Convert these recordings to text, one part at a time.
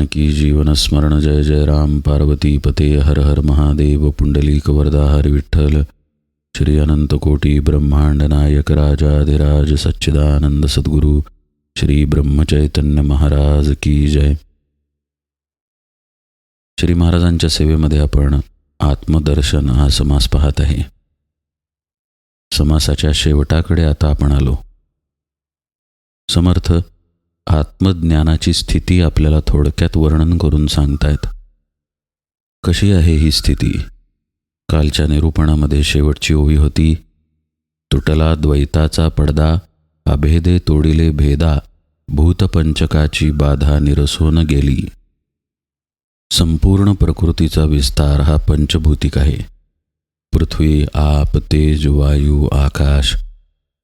जानकी जीवन स्मरण जय जय राम। पार्वती पते हर हर महादेव। पुंडलीक वरदा हर विठ्ठल। श्री अनंत कोटी ब्रह्मांड नायक राजाधिराज सच्चिदानंद सद्गुरु। श्री ब्रह्मचैतन्य महाराज की जय। श्री महाराजांच्या सेवेमध्ये आपण आत्मदर्शन हा समास पाहत आहे. समासाच्या शेवटाकडे आता आपण आलो. समर्थ आत्मज्ञानाची स्थिती आपल्याला थोडक्यात वर्णन करून सांगतायत. कशी आहे ही स्थिती? कालच्या निरूपणामध्ये शेवटची ओवी होती तुटला द्वैताचा पडदा अभेदे तोडिले भेदा भूतपंचकाची बाधा निरसून गेली. संपूर्ण प्रकृतीचा विस्तार हा पंचभूतिक आहे. पृथ्वी आप तेज वायू आकाश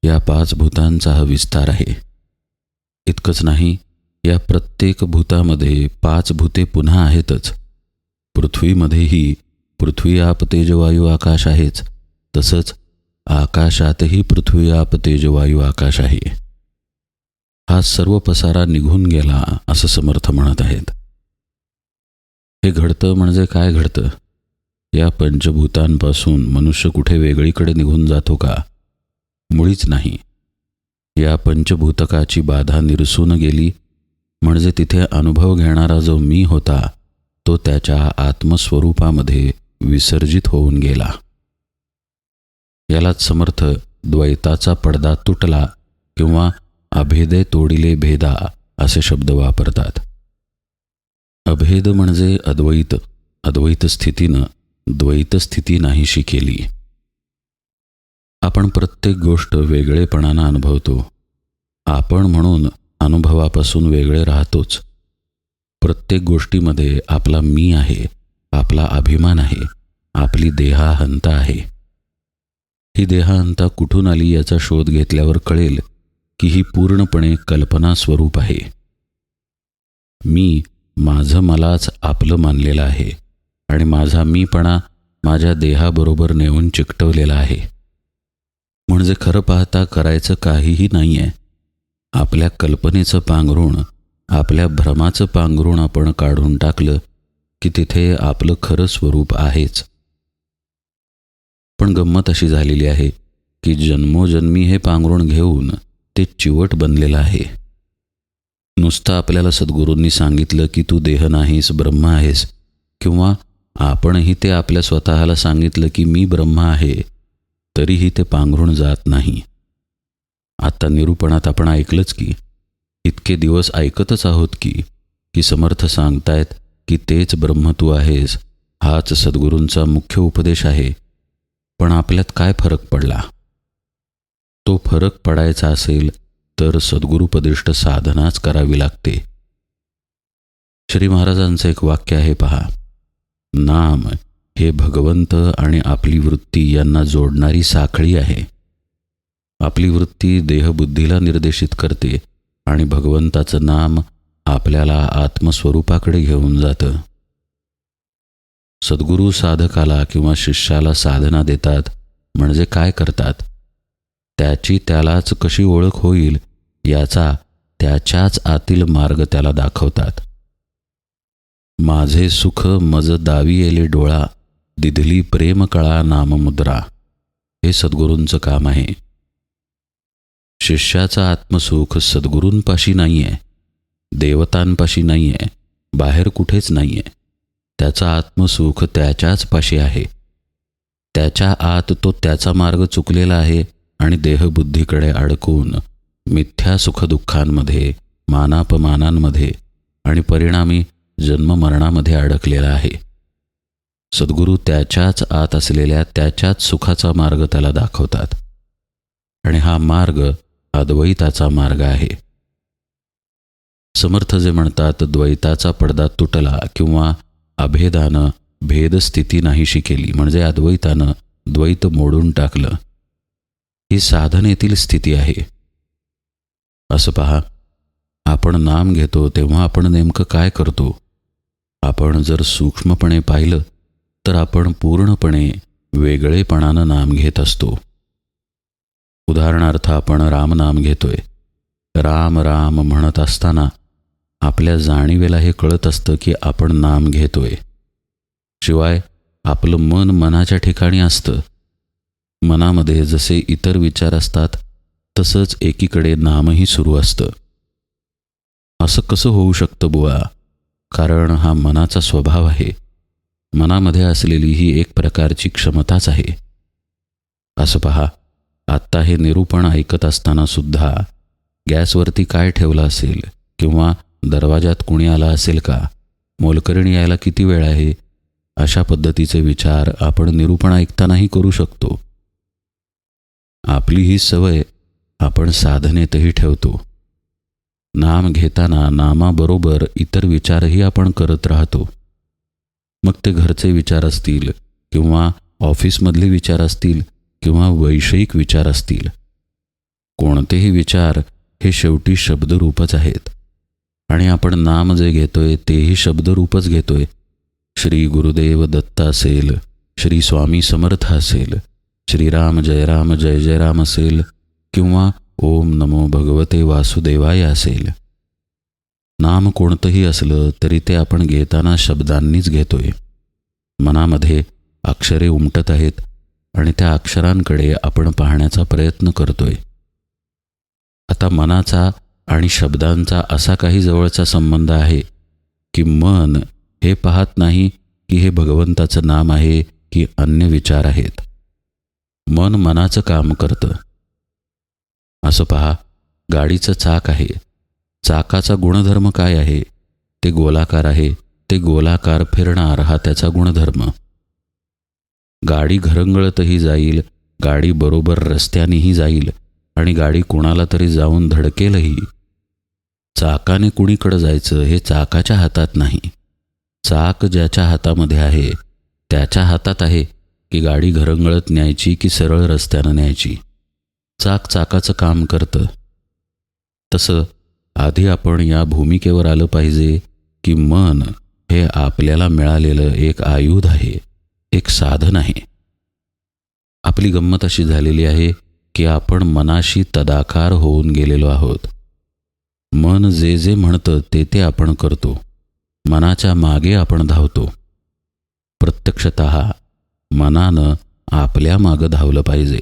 या पाच भूतांचा हा विस्तार आहे. इतकंच नाही या प्रत्येक भूतामध्ये पाच भूते पुन्हा आहेतच. पृथ्वीमध्येही पृथ्वी आप तेजवायू आकाश आहेच तसंच आकाशातही पृथ्वी आप तेजवायू आकाश आहे. हा सर्व पसारा निघून गेला असं समर्थ म्हणत आहेत. हे घडतं म्हणजे काय घडतं? या पंचभूतांपासून मनुष्य कुठे वेगळीकडे निघून जातो का? मुळीच नाही. या पंचभूतकाची बाधा निरसून गेली म्हणजे तिथे अनुभव घेणारा जो मी होता तो त्याच्या आत्मस्वरूपामध्ये विसर्जित होऊन गेला. यालाच समर्थ द्वैताचा पडदा तुटला किंवा अभेदे तोडिले भेदा असे शब्द वापरतात. अभेद म्हणजे अद्वैत अद्वैत स्थितीनं द्वैत स्थिती नाहीशी केली. आपण प्रत्येक गोष्ट वेगळेपणानं अनुभवतो. आपण म्हणून अनुभवापासून वेगळे राहतोच. प्रत्येक गोष्टीमध्ये आपला मी आहे आपला अभिमान आहे आपली देहाहंता आहे. ही देहाहंता कुठून आली याचा शोध घेतल्यावर कळेल की ही पूर्णपणे कल्पना स्वरूप आहे. मी माझं मलाच आपलं मानलेलं आहे आणि माझा मीपणा माझ्या देहाबरोबर नेऊन चिकटवलेला आहे. म्हणजे खरं पाहता करायचं काहीही नाही आहे आपल्या कल्पनेचं पांघरूण आपल्या भ्रमाचं पांघरूण आपण काढून टाकलं की तिथे आपलं खरं स्वरूप आहेच. पण गंमत अशी झालेली आहे की जन्मोजन्मी हे पांघरूण घेऊन ते चिवट बनलेलं आहे. नुसतं आपल्याला सद्गुरूंनी सांगितलं की तू देह नाहीस ब्रह्म आहेस किंवा आपणही ते आपल्या स्वतःला सांगितलं की मी ब्रह्म आहे तरीही ते पांघरून जात नाही. आता निरूपणात आपण ऐकलंच की इतके दिवस ऐकतच आहोत की की समर्थ सांगतायत की तेच ब्रह्म तू आहेस हाच सद्गुरूंचा मुख्य उपदेश आहे. पण आपल्यात काय फरक पडला? तो फरक पडायचा असेल तर सद्गुरुपदिष्ट साधनाच करावी लागते. श्री महाराजांचं एक वाक्य आहे पहा. नाम हे भगवंत आणि आपली वृत्ती यांना जोडणारी साखळी आहे. आपली वृत्ती देहबुद्धीला निर्देशित करते आणि भगवंताचं नाम आपल्याला आत्मस्वरूपाकडे घेऊन जातं. सद्गुरू साधकाला किंवा शिष्याला साधना देतात म्हणजे काय करतात? त्याची त्यालाच कशी ओळख होईल याचा त्याच्याच आतील मार्ग त्याला दाखवतात. माझे सुख मज दावी येले डोळा दिधली प्रेमकळा नाममुद्रा हे सद्गुरूंचं काम आहे. शिष्याचं आत्मसुख सद्गुरूंपाशी नाही आहे देवतांपाशी नाही आहे बाहेर कुठेच नाही आहे त्याचं आत्मसुख त्याच्याच पाशी आहे. त्याच्या आत तो त्याचा मार्ग चुकलेला आहे आणि देहबुद्धीकडे अडकून मिथ्या सुखदुःखांमध्ये मानापमानांमध्ये आणि परिणामी जन्ममरणामध्ये अडकलेला आहे. सद्गुरू त्याच्याच आत असलेल्या त्याच्याच सुखाचा मार्ग त्याला दाखवतात. आणि हा मार्ग अद्वैताचा मार्ग आहे. समर्थ जे म्हणतात द्वैताचा पडदा तुटला किंवा अभेदानं भेदस्थिती नाहीशी केली म्हणजे अद्वैतानं द्वैत मोडून टाकलं ही साधनेतील स्थिती आहे. असं पहा आपण नाम घेतो तेव्हा आपण नेमकं काय करतो? आपण जर सूक्ष्मपणे पाहिलं तर आपण पूर्णपणे वेगळेपणानं नाम घेत असतो. उदाहरणार्थ आपण राम नाम घेतोय. राम राम म्हणत असताना आपल्या जाणीवेला हे कळत असतं की आपण नाम घेतोय. शिवाय आपलं मन मनाच्या ठिकाणी असतं. मनामध्ये जसे इतर विचार असतात तसंच एकीकडे नामही सुरू असतं. असं कसं होऊ शकतं बुवा? कारण हा मनाचा स्वभाव आहे. मनामध्ये असलेली ही एक प्रकारची क्षमताच आहे. असं पहा आत्ता हे निरूपण ऐकत असताना सुद्धा गॅसवरती काय ठेवलं असेल किंवा दरवाजात कुणी आला असेल का? मोलकरीण यायला किती वेळ आहे? अशा पद्धतीचे विचार आपण निरूपण ऐकतानाही करू शकतो. आपली ही सवय आपण साधनेतही ठेवतो. नाम घेताना नामाबरोबर इतर विचारही आपण करत राहतो. मग ते घरचे विचार असतील किंवा ऑफिसमधले विचार असतील किंवा वैषयिक विचार असतील. कोणतेही विचार हे शेवटी शब्दरूपच आहेत. आणि आपण नाम जे घेतोय तेही शब्दरूपच घेतोय. श्री गुरुदेव दत्त असेल श्री स्वामी समर्थ असेल श्रीराम जयराम जय जयराम असेल किंवा ओम नमो भगवते वासुदेवाय असेल. नाम कोणतंही असलं तरी ते आपण घेताना शब्दांनीच घेतोय. मनामध्ये अक्षरे उमटत आहेत आणि त्या अक्षरांकडे आपण पाहण्याचा प्रयत्न करतोय. आता मनाचा आणि शब्दांचा असा काही जवळचा संबंध आहे की मन हे पाहत नाही की हे भगवंताचं नाम आहे की अन्य विचार आहेत. मन मनाचं काम करतं. असं पहा गाडीचं चाक आहे. चाकाचा गुणधर्म काय आहे? ते गोलाकार आहे ते गोलाकार फिरणार हा त्याचा गुणधर्म. गाडी घरंगळतही जाईल गाडी बरोबर रस्त्यानेही जाईल आणि गाडी कुणाला तरी जाऊन धडकेलही. चाकाने कुणीकडं जायचं हे चाकाच्या हातात नाही. चाक ज्याच्या हातामध्ये आहे त्याच्या हातात आहे की गाडी घरंगळत न्यायची की सरळ रस्त्यानं न्यायची. चाक चाकाचं काम करतं. तसं आधी आपण या भूमिकेवर आलं पाहिजे की मन हे आपल्याला मिळालेलं एक आयुध आहे एक साधन आहे. आपली गंमत अशी झालेली आहे की आपण मनाशी तदाकार होऊन गेलेलो आहोत. मन जे जे म्हणतं ते ते आपण करतो. मनाच्या मागे आपण धावतो. प्रत्यक्षत मनानं आपल्या मागं धावलं पाहिजे.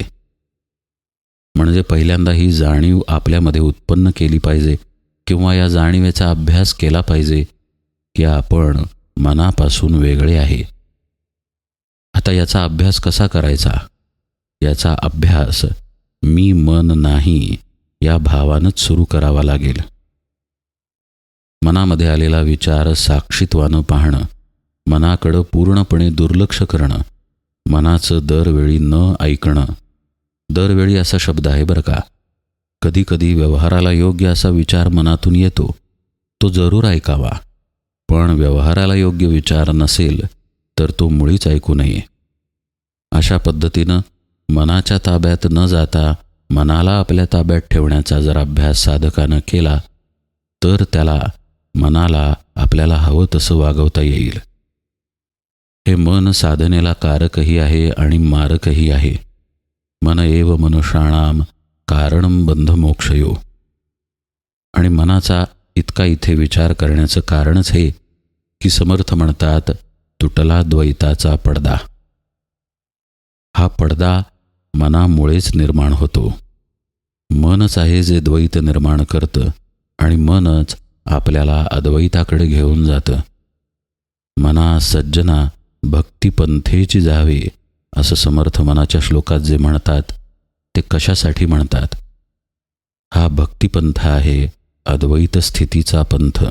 म्हणजे पहिल्यांदा ही जाणीव आपल्यामध्ये उत्पन्न केली पाहिजे. किंवा या जाणीवेचा अभ्यास केला पाहिजे की आपण मनापासून वेगळे आहे. आता याचा अभ्यास कसा करायचा? याचा अभ्यास मी मन नाही या भावानंच सुरू करावा लागेल. मनामध्ये आलेला विचार साक्षीत्वानं पाहणं मनाकडं पूर्णपणे दुर्लक्ष करणं मनाचं दरवेळी न ऐकणं दरवेळी असा शब्द आहे बरं का. कधीकधी व्यवहाराला योग्य असा विचार मनातून येतो. तो जरूर ऐकावा. पण व्यवहाराला योग्य विचार नसेल तर तो मुळीच ऐकू नये. अशा पद्धतीनं मनाच्या ताब्यात न जाता मनाला आपल्या ताब्यात ठेवण्याचा जर अभ्यास साधकानं केला तर त्याला मनाला आपल्याला हवं तसं वागवता येईल. हे मन साधनेला कारकही आहे आणि मारकही आहे. मन एव मनुष्याणाम कारणम बंध मोक्षयो. आणि मनाचा इतका इथे विचार करण्याचं कारणच हे की समर्थ म्हणतात तुटला द्वैताचा पडदा. हा पडदा मनामुळेच निर्माण होतो. मनच आहे जे द्वैत निर्माण करतं आणि मनच आपल्याला अद्वैताकडे घेऊन जातं. मना सज्जना भक्तिपंथेची जावे असं समर्थ मनाच्या श्लोकात जे म्हणतात ते कशासाठी म्हणतात? हा भक्तिपंथ आहे अद्वैत स्थितीचा पंथ.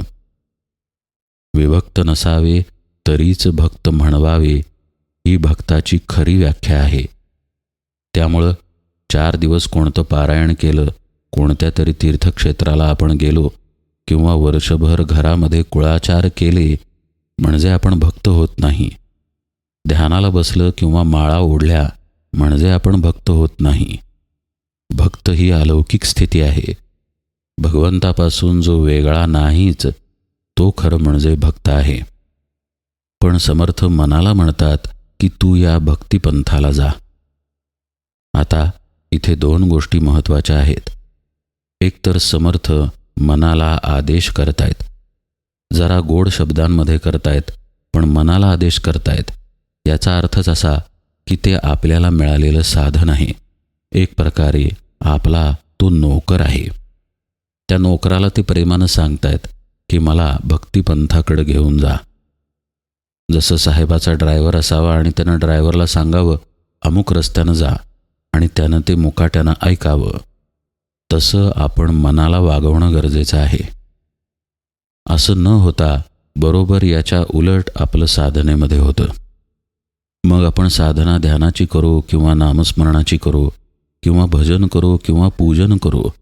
विभक्त नसावे तरीच भक्त म्हणवावे ही भक्ताची खरी व्याख्या आहे. त्यामुळं चार दिवस कोणतं पारायण केलं कोणत्या तरी तीर्थक्षेत्राला आपण गेलो किंवा वर्षभर घरामध्ये कुळाचार केले म्हणजे आपण भक्त होत नाही. ध्यानाला बसलं किंवा माळा ओढल्या म्हणजे आपण भक्त होत नाही. भक्त ही अलौकिक स्थिती आहे. भगवंतापासून जो वेगळा नाहीच तो खरं म्हणजे भक्त आहे. पण समर्थ मनाला म्हणतात की तू या भक्तिपंथाला जा. आता इथे दोन गोष्टी महत्त्वाच्या आहेत. एक तर समर्थ मनाला आदेश करतायत. जरा गोड शब्दांमध्ये करतायत पण मनाला आदेश करतायत. याचा अर्थच असा की ते आपल्याला मिळालेलं साधन आहे. एक प्रकारे आपला तो नोकर आहे. त्या नोकराला ते प्रेमानं सांगतायत की मला भक्तिपंथाकडे घेऊन जा. जसं साहेबाचा ड्रायव्हर असावा आणि त्यानं ड्रायव्हरला सांगावं अमुक रस्त्यानं जा आणि त्यानं ते मुकाट्यानं ऐकावं. तसं आपण मनाला वागवणं गरजेचं आहे. असं न होता बरोबर याच्या उलट आपलं साधनेमध्ये होतं. मग आपण साधना ध्यानाची करू किंवा नामस्मरणाची करू किंवा भजन करो किंवा पूजन करो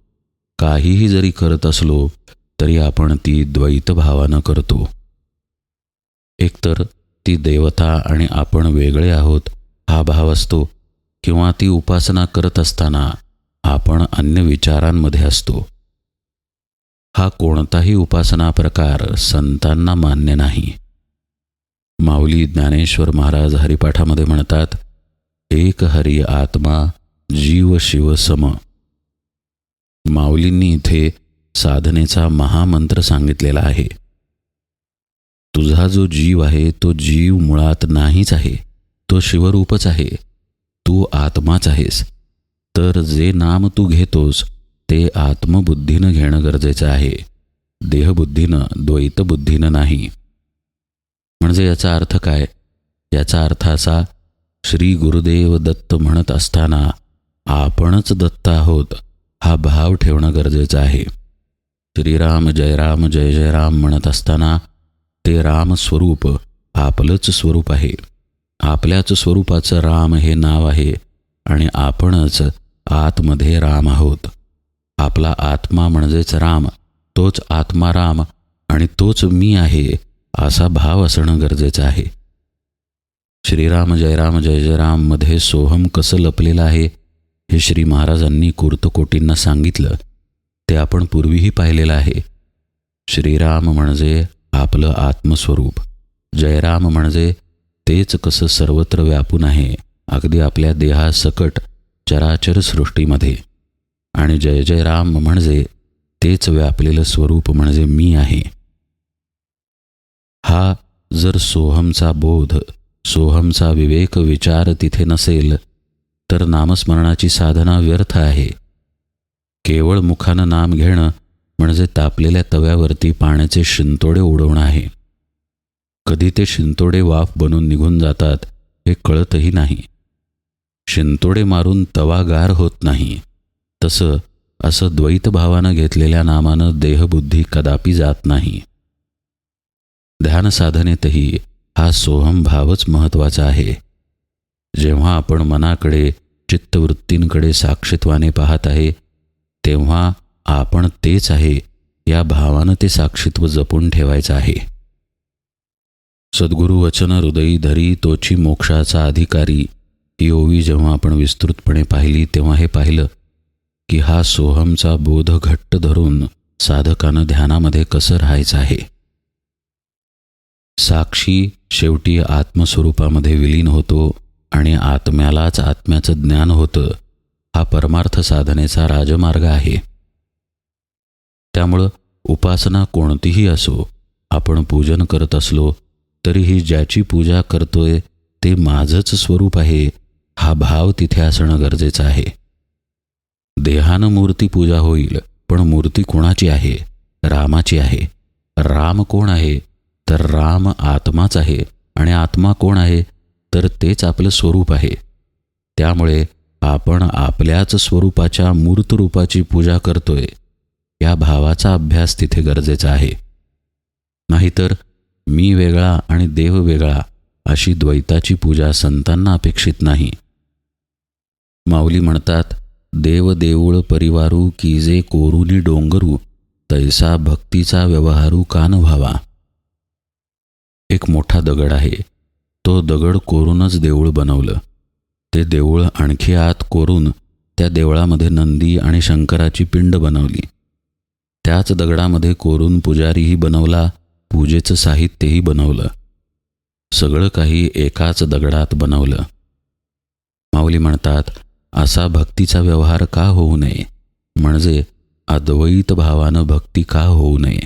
काहीही जरी करत असलो तरी आपण ती द्वैत भावानं करतो. एकतर ती देवता आणि आपण वेगळे आहोत हा भाव असतो किंवा ती उपासना करत असताना आपण अन्य विचारांमध्ये असतो. हा कोणताही उपासना प्रकार संतांना मान्य नाही. माऊली ज्ञानेश्वर महाराज हरिपाठामध्ये म्हणतात एक हरी आत्मा जीव शिव सम माऊलींनी इथे साधनेचा महामंत्र सांगितलेला आहे. तुझा जो जीव आहे तो जीव मुळात नाहीच आहे. तो शिवरूपच आहे. तू आत्माच आहेस. तर जे नाम तू घेतोस ते आत्मबुद्धीनं घेणं गरजेचं आहे. देहबुद्धीनं द्वैतबुद्धीनं नाही. म्हणजे याचा अर्थ काय? याचा अर्थ असा श्री गुरुदेव दत्त म्हणत असताना आपणच दत्त आहोत हा भाव ठेवणं गरजेचं आहे. श्रीराम जयराम जय जय राम म्हणत असताना ते राम स्वरूप आपलंच स्वरूप आहे. आपल्याच स्वरूपाचं राम हे नाव आहे आणि आपणच आतमध्ये राम आहोत. आपला आत्मा म्हणजेच राम तोच आत्मा राम आणि तोच मी आहे असा भाव असणं गरजेचं आहे. श्रीराम जयराम जय जय राममध्ये सोहम कसं लपलेलं आहे हे श्री महाराजांनी कुर्तकोटींना सांगितलं ते आपण पूर्वीही पाहिलेलं आहे. श्रीराम म्हणजे आपलं आत्मस्वरूप. जयराम म्हणजे तेच कसं सर्वत्र व्यापून आहे अगदी आपल्या देहासकट चराचर सृष्टीमध्ये. आणि जय जय राम म्हणजे तेच व्यापलेलं स्वरूप म्हणजे मी आहे. हा जर सोहमचा बोध सोहमचा विवेक विचार तिथे नसेल तर नामस्मरणाची साधना व्यर्थ आहे. केवळ मुखानं नाम घेणं म्हणजे तापलेल्या तव्यावरती पाण्याचे शिंतोडे उडवणं आहे. कधी ते शिंतोडे वाफ बनून निघून जातात हे कळतही नाही. शिंतोडे मारून तवा गार होत नाही. तसं असं द्वैत भावानं घेतलेल्या नामानं देहबुद्धी कदापि जात नाही. ध्यान साधनेतही हा सोहम भावच महत्त्वाचा आहे. जेव्हा आपण मनाकडे चित्तवृत्तींकडे साक्षित्वाने पाहत आहे तेव्हा आपण तेच आहे या भावानं ते साक्षित्व जपून ठेवायचं आहे. सद्गुरु वचन हृदयी धरी तोची मोक्षाचा अधिकारी. ही ओवी जेव्हा आपण विस्तृतपणे पाहिली तेव्हा हे पाहिलं की हा सोहमचा बोध घट्ट धरून साधकानं ध्यानामध्ये कसं राहायचं आहे. साक्षी शेवटी आत्मस्वरूपामध्ये विलीन होतो. आणि आत्म्यालाच आत्म्याचं ज्ञान होतं हा परमार्थ साधनेचा राजमार्ग आहे. त्यामुळं उपासना कोणतीही असो आपण पूजन करत असलो तरीही ज्याची पूजा करतोय ते माझंच स्वरूप आहे हा भाव तिथे असणं गरजेचं आहे. देहानं मूर्ती पूजा होईल पण मूर्ती कोणाची आहे? रामाची आहे. राम कोण आहे? तर राम आत्माच आहे आणि आत्मा कोण आहे? तर तेच आपलं स्वरूप आहे. त्यामुळे आपण आपल्याच स्वरूपाच्या मूर्त रूपाची पूजा करतोय. या भावाचा अभ्यास तिथे गरजेचा आहे. नाहीतर मी वेगळा आणि देव वेगळा अशी द्वैताची पूजा संतांना अपेक्षित नाही. माऊली म्हणतात देव देऊळ परिवारू की जे कोरुनी डोंगरू तैसा भक्तीचा व्यवहारू कान व्हावा. एक मोठा दगड आहे. तो दगड कोरूनच देऊळ बनवलं. ते देऊळ आणखी आत कोरून त्या देवळामध्ये नंदी आणि शंकराची पिंड बनवली. त्याच दगडामध्ये कोरून पुजारीही बनवला पूजेचं साहित्यही बनवलं. सगळं काही एकाच दगडात बनवलं. माऊली म्हणतात असा भक्तीचा व्यवहार का होऊ नये? म्हणजे अद्वैत भावानं भक्ती का होऊ नये?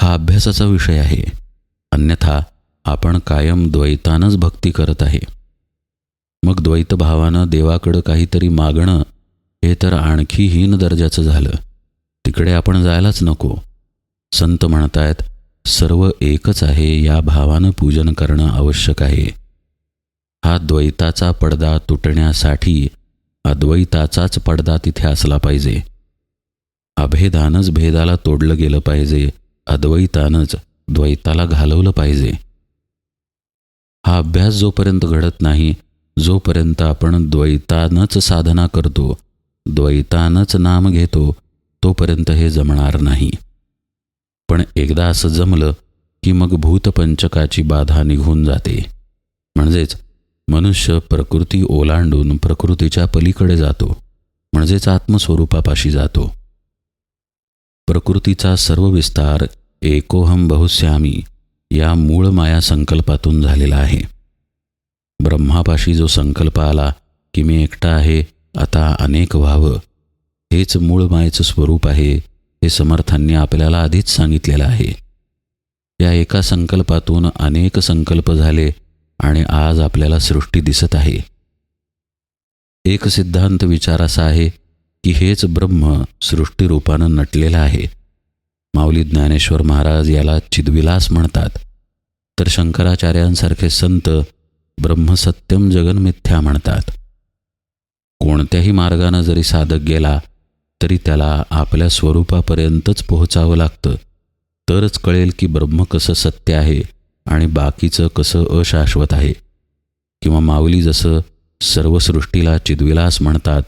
हा अभ्यासाचा विषय आहे. अन्यथा आपण कायम द्वैतानंच भक्ती करत आहे. मग द्वैत भावानं देवाकडं काहीतरी मागणं हे तर आणखी हीन दर्जाचं झालं. तिकडे आपण जायलाच नको. संत म्हणतायत सर्व एकच आहे या भावानं पूजन करणं आवश्यक आहे. हा द्वैताचा पडदा तुटण्यासाठी अद्वैताचाच पडदा तिथे असला पाहिजे. अभेदानच भेदाला तोडलं गेलं पाहिजे. अद्वैतानंच द्वैताला घालवलं पाहिजे. हा अभ्यास जोपर्यंत घडत नाही जोपर्यंत आपण द्वैतानंच साधना करतो द्वैतानंच नाम घेतो तोपर्यंत हे जमणार नाही. पण एकदा असं जमलं की मग भूतपंचकाची बाधा निघून जाते. म्हणजेच मनुष्य प्रकृती ओलांडून प्रकृतीच्या पलीकडे जातो म्हणजेच आत्मस्वरूपापाशी जातो. प्रकृतीचा सर्व विस्तार एकोहम बहुश्यामी या मूळ माया संकल्पातून झालेला आहे. ब्रह्मापाशी जो संकल्प आला की मी एकटा आहे आता अनेक व्हावं हेच मूळ मायेचं स्वरूप आहे हे समर्थांनी आपल्याला आधीच सांगितलेलं आहे. या एका संकल्पातून अनेक संकल्प झाले आणि आज आपल्याला सृष्टी दिसत आहे. एक सिद्धांत विचार असा आहे की हेच ब्रह्म सृष्टीरूपानं नटलेलं आहे. माऊली ज्ञानेश्वर महाराज याला चिद्विलास म्हणतात. तर शंकराचार्यांसारखे संत ब्रह्मसत्यम जगन्मिथ्या म्हणतात. कोणत्याही मार्गानं जरी साधक गेला तरी त्याला आपल्या स्वरूपापर्यंतच पोहोचावं लागतं. तरच कळेल की ब्रह्म कसं सत्य आहे आणि बाकीचं कसं अशाश्वत आहे. किंवा माऊली जसं सर्व सृष्टीला चिद्विलास म्हणतात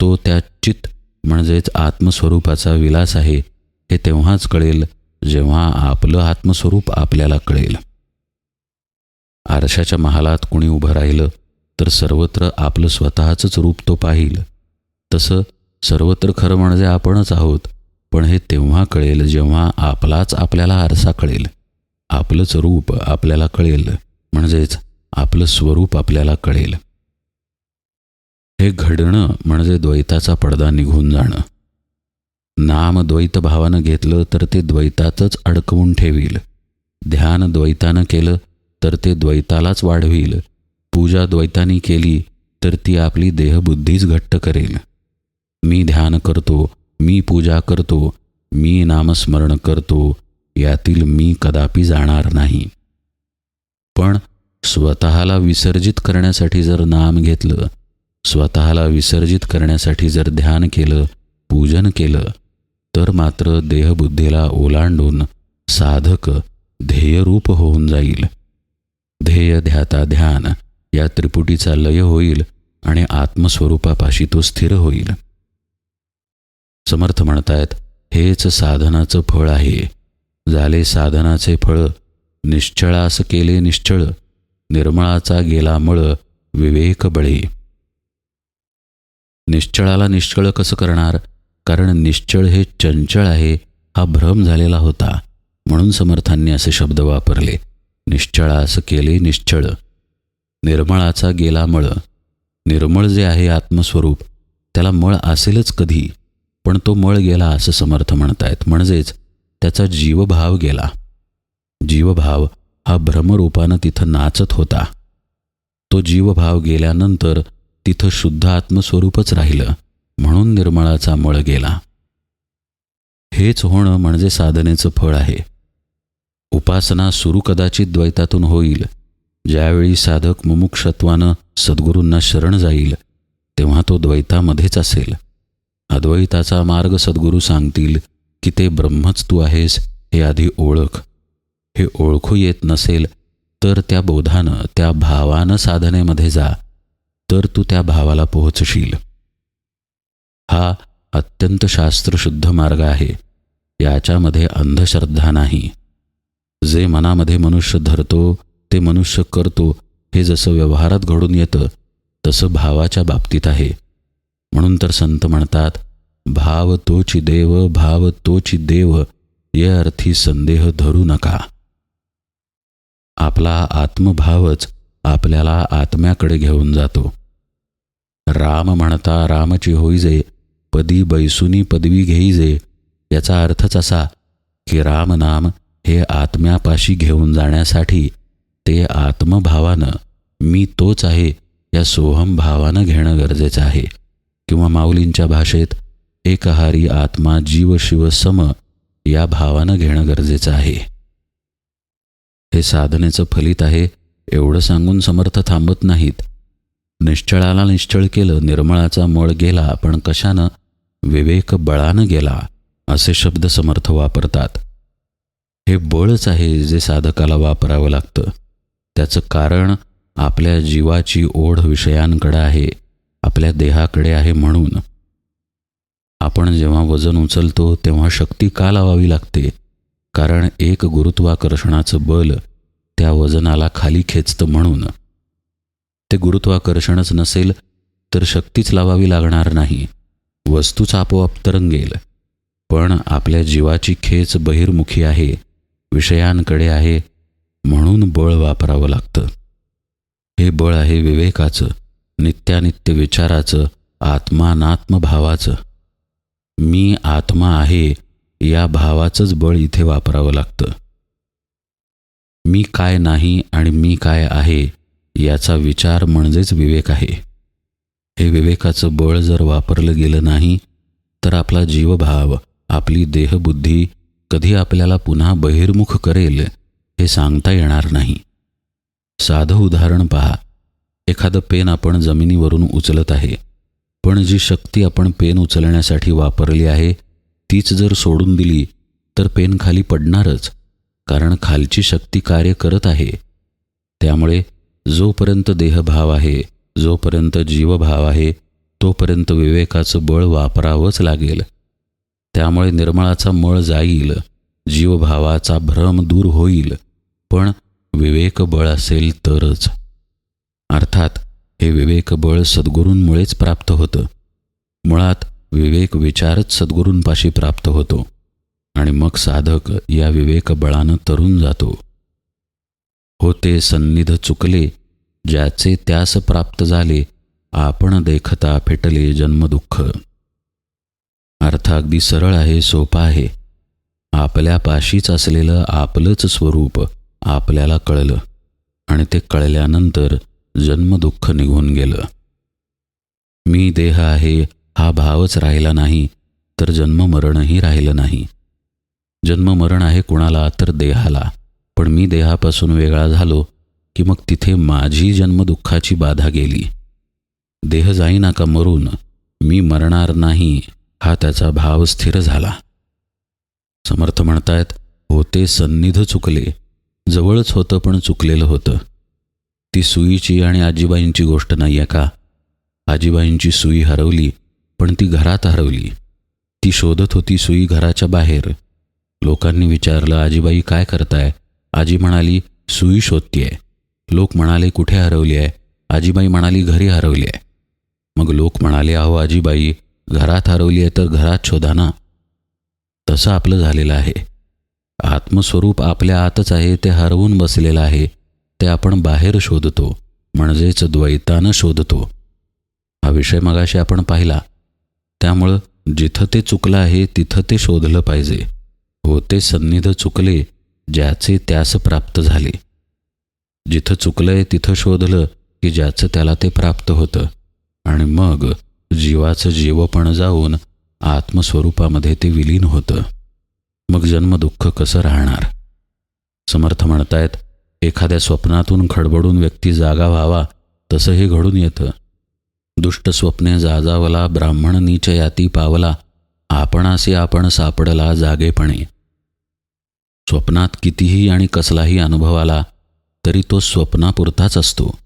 तो त्या चित म्हणजेच आत्मस्वरूपाचा विलास आहे हे तेव्हाच कळेल जेव्हा आपलं आत्मस्वरूप आपल्याला कळेल. आरशाच्या महालात कुणी उभं राहिलं तर सर्वत्र आपलं स्वतःचंच रूप तो पाहिल. तसं सर्वत्र खरं म्हणजे आपणच आहोत पण हे तेव्हा कळेल जेव्हा आपलाच आपल्याला आरसा कळेल. आपलंच रूप आपल्याला कळेल म्हणजेच आपलं स्वरूप आपल्याला कळेल. हे घडणं म्हणजे द्वैताचा पडदा निघून जाणं. नाम द्वैत भावानं घेतलं तर ते द्वैतातच अडकवून ठेवील. ध्यान द्वैतानं केलं तर ते द्वैतालाच वाढवील. पूजा द्वैतानी केली तर ती आपली देहबुद्धीच घट्ट करेल. मी ध्यान करतो मी पूजा करतो मी नामस्मरण करतो यातील मी कदापि जाणार नाही. पण स्वतःला विसर्जित करण्यासाठी जर नाम घेतलं स्वतःला विसर्जित करण्यासाठी जर ध्यान केलं पूजन केलं तर मात्र देहबुद्धीला ओलांडून साधक ध्येयरूप होऊन जाईल. ध्येय ध्याता ध्यान या त्रिपुटीचा लय होईल आणि आत्मस्वरूपापाशी तो स्थिर होईल. समर्थ म्हणतायत हेच साधनाचं फळ आहे. झाले साधनाचे फळ निश्चळास केले निश्चळ निर्मळाचा गेला मळ विवेक बळे. निश्चळाला निश्चळ कसं करणार? कारण निश्चळ हे चंचळ आहे हा भ्रम झालेला होता. म्हणून समर्थांनी असे शब्द वापरले. निश्चळास केले निश्चळ. निर्मळाचा गेला मळ. निर्मळ जे आहे आत्मस्वरूप त्याला मळ असेलच कधी पण तो मळ गेला असं समर्थ म्हणतायत. म्हणजेच त्याचा जीवभाव गेला. जीवभाव हा भ्रमरूपानं तिथं नाचत होता. तो जीवभाव गेल्यानंतर तिथं शुद्ध आत्मस्वरूपच राहिलं. म्हणून निर्मळाचा मळ गेला. हेच होणं म्हणजे साधनेचं फळ आहे. उपासना सुरू कदाचित द्वैतातून होईल. ज्यावेळी साधक मुमुक्षत्वानं सद्गुरूंना शरण जाईल तेव्हा तो द्वैतामध्येच असेल. अद्वैताचा मार्ग सद्गुरू सांगतील की ते ब्रह्मच तू आहेस हे आधी ओळख. हे ओळखू येत नसेल तर त्या बोधानं त्या भावानं साधनेमध्ये जा. तर तू त्या भावाला पोहोचशील. हा अत्यंत शास्त्रशुद्ध मार्ग आहे. याच्यामध्ये अंधश्रद्धा नाही. जे मनामध्ये मनुष्य धरतो ते मनुष्य करतो हे जसं व्यवहारात घडून येतं तसं भावाच्या बाबतीत आहे. म्हणून तर संत म्हणतात भाव तोची देव भाव तोची देव ये अर्थी संदेह धरू नका. आपला आत्मभावच आपल्याला आत्म्याकडे घेऊन जातो. राम म्हणता रामची होईजे पदी बैसुनी पदवी घेईजे याचा अर्थच असा की रामनाम हे आत्म्यापाशी घेऊन जाण्यासाठी ते आत्मभावानं मी तोच आहे या सोहम भावानं घेणं गरजेचं आहे. किंवा माऊलींच्या भाषेत एकहारी आत्मा जीव शिव सम या भावानं घेणं गरजेचं आहे. हे साधनेचं फलित आहे एवढं सांगून समर्थ थांबत नाहीत. निश्चळाला निश्चळ केलं निर्मळाचा मळ गेला पण कशानं विवेक बळानं गेला असे शब्द समर्थ वापरतात. हे बळच आहे जे साधकाला वापरावं लागतं. त्याचं कारण आपल्या जीवाची ओढ विषयांकडे आहे आपल्या देहाकडे आहे म्हणून. आपण जेव्हा वजन उचलतो तेव्हा शक्ती का लावावी लागते? कारण एक गुरुत्वाकर्षणाचं बल त्या वजनाला खाली खेचतं म्हणून. ते गुरुत्वाकर्षणच नसेल तर शक्तीच लावावी लागणार नाही. वस्तूच आपोआप तरंगेल. पण आपल्या जीवाची खेच बहिर्मुखी आहे विषयांकडे आहे म्हणून बळ वापरावं लागतं. हे बळ आहे विवेकाचं नित्यानित्य विचाराचं आत्मानात्मभावाचं. मी आत्मा आहे या भावाचंच बळ इथे वापरावं लागतं. मी काय नाही आणि मी काय आहे याचा विचार म्हणजेच विवेक आहे. हे विवेकाचं बळ जर वापरलं गेलं नाही तर आपला जीवभाव आपली देहबुद्धी कधी आपल्याला पुन्हा बहिर्मुख करेल हे सांगता येणार नाही. साधं उदाहरण पहा. एखादं पेन आपण जमिनीवरून उचलत आहे पण जी शक्ती आपण पेन उचलण्यासाठी वापरली आहे तीच जर सोडून दिली तर पेन खाली पडणारच कारण खालची शक्ती कार्य करत आहे. त्यामुळे जोपर्यंत देहभाव आहे जोपर्यंत जीवभाव आहे तोपर्यंत विवेकाचं बळ वापरावंच लागेल. त्यामुळे निर्मळाचा मळ जाईल जीवभावाचा भ्रम दूर होईल पण विवेक बळ असेल तरच. अर्थात हे विवेक बळ सद्गुरूंमुळेच प्राप्त होतं. मुळात विवेक विचारच सद्गुरूंपाशी प्राप्त होतो आणि मग साधक या विवेक बळानं तरून जातो. होते सन्निध चुकले ज्याचे त्यास प्राप्त झाले आपण देखता फेटले जन्मदुःख. अर्थ अगदी सरळ आहे सोपा आहे. आपल्यापाशीच असलेलं आपलंच स्वरूप आपल्याला कळलं आणि ते कळल्यानंतर जन्मदुःख निघून गेलं. मी देह आहे हा भावच राहिला नाही तर जन्ममरणही राहिलं नाही. जन्ममरण आहे कुणाला तर देहाला पण मी देहापासून वेगळा झालो की मग तिथे माझी जन्मदुःखाची बाधा गेली. देह जाईना का मरून मी मरणार नाही हा त्याचा भाव स्थिर झाला. समर्थ म्हणतायत होते सन्निध चुकले. जवळच होतं पण चुकलेलं होतं. ती सुईची आणि आजीबाईंची गोष्ट नाही आहे का? आजीबाईंची सुई हरवली पण ती घरात हरवली. ती शोधत होती सुई घराच्या बाहेर. लोकांनी विचारलं आजीबाई काय करताय? आजी म्हणाली सुई शोधतीये. लोक म्हणाले कुठे हरवली आहे? आजीबाई म्हणाली घरी हरवली आहे. मग लोक म्हणाले अहो आजीबाई घरात हरवली आहे तर घरात शोधा ना. तसं आपलं झालेलं आहे. आत्मस्वरूप आपल्या आतच आहे ते हरवून बसलेलं आहे ते आपण बाहेर शोधतो म्हणजेच द्वैतानं शोधतो. हा विषय मगाशी आपण पाहिला. त्यामुळं जिथं ते चुकलं आहे तिथं ते शोधलं पाहिजे. होते सन्निध चुकले ज्याचे त्यास प्राप्त झाले. जिथं चुकलंय तिथं शोधलं की ज्याचं त्याला ते प्राप्त होतं. आणि मग जीवाचं जीवपण जाऊन आत्मस्वरूपामध्ये ते विलीन होतं. मग जन्मदुःख कसं राहणार? समर्थ म्हणतायत एखाद्या स्वप्नातून खडबडून व्यक्ती जागा व्हावा तसंही घडून येतं. दुष्ट स्वप्ने जाजावला ब्राह्मण नीच याती पावला आपणासी आपण सापडला जागेपणे. स्वप्नात कितीही आणि कसलाही अनुभव आला तरी तो स्वप्नापुरताच असतो.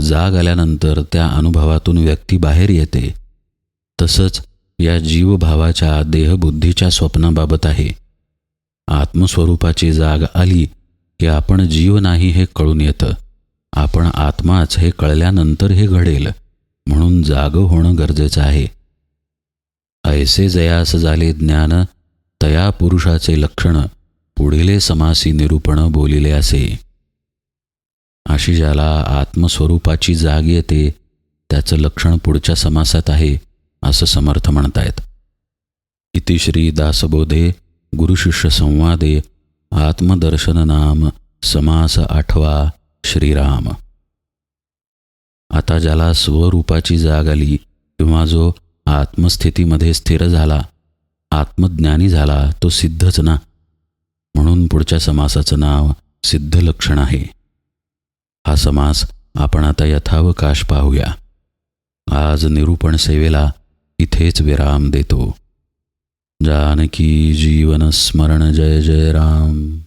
जाग आल्यानंतर त्या अनुभवातून व्यक्ती बाहेर येते. तसंच या जीवभावाच्या देहबुद्धीच्या स्वप्नाबाबत आहे. आत्मस्वरूपाची जाग आली की आपण जीव नाही हे कळून येतं. आपण आत्माच हे कळल्यानंतर हे घडेल. म्हणून जाग होणं गरजेचं आहे. ऐसे जयास झाले ज्ञान तया पुरुषाचे लक्षण पुढिले समासी निरूपण बोलिले असे. अशी ज्याला आत्मस्वरूपाची जाग येते त्याचं लक्षण पुढच्या समासात आहे असं समर्थ म्हणतायत. इति श्री दासबोधे गुरुशिष्य संवादे आत्मदर्शन नाम समास आठवा श्रीराम. आता ज्याला स्वरूपाची जाग आली किंवा जो आत्मस्थितीमध्ये स्थिर झाला आत्मज्ञानी झाला तो सिद्धच ना. म्हणून पुढच्या समासाचं नाव सिद्धलक्षण आहे. हा समास आपण आता यथावकाश पाहूया. आज निरूपण सेवेला इथेच विराम देतो. जानकी जीवन स्मरण जय जय राम.